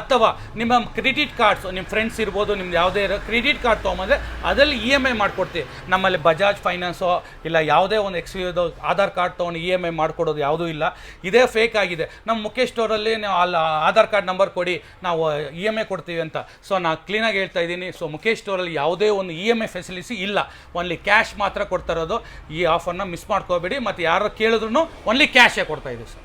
ಅಥವಾ ನಿಮ್ಮ ಕ್ರೆಡಿಟ್ ಕಾರ್ಡ್ಸ್ ನಿಮ್ಮ ಫ್ರೆಂಡ್ಸ್ ಇರ್ಬೋದು ನಿಮ್ದು ಯಾವುದೇ ಇರೋ ಕ್ರೆಡಿಟ್ ಕಾರ್ಡ್ ತೊಗೊಂಬಂದ್ರೆ ಅದರಲ್ಲಿ ಇ ಎಂ ಐ ಮಾಡ್ಕೊಡ್ತೀವಿ. ನಮ್ಮಲ್ಲಿ ಬಜಾಜ್ ಫೈನಾನ್ಸೋ ಇಲ್ಲ ಯಾವುದೇ ಒಂದು ಎಕ್ಸ್ ಆಧಾರ್ ಕಾರ್ಡ್ ತೊಗೊಂಡು ಇ ಎಂ ಐ ಮಾಡಿಕೊಡೋದು ಯಾವುದೂ ಇಲ್ಲ. ಇದೇ ಫೇಕ್ ಆಗಿದೆ. ನಮ್ಮ ಮುಖೇಶ್ ಸ್ಟೋರಲ್ಲಿ ನಾವು ಅಲ್ಲಿ ಆಧಾರ್ ಕಾರ್ಡ್ ನಂಬರ್ ಕೊಡಿ ನಾವು ಇ ಎಂ ಐ ಕೊಡ್ತೀವಿ ಅಂತ. ಸೊ ನಾನು ಕ್ಲೀನಾಗಿ ಹೇಳ್ತಾ ಇದ್ದೀನಿ. ಸೊ ಮುಖೇಶ್ ಸ್ಟೋರಲ್ಲಿ ಯಾವುದೇ ಒಂದು ಇ ಎಂ ಐ ಫೆಸಿಲಿಟಿ ಇಲ್ಲ. ಓನ್ಲಿ ಕ್ಯಾಶ್ ಮಾತ್ರ ಕೊಡ್ತಾ ಇರೋದು, ಈ ಆಫರ್ನ ಮಿಸ್ ಮಾಡ್ಕೋಬೇಡಿ. ಮತ್ತು ಯಾರು ಕೇಳಿದ್ರು ಓನ್ಲಿ ಕ್ಯಾಶೇ ಕೊಡ್ತಾ ಇದ್ದೀವಿ ಸರ್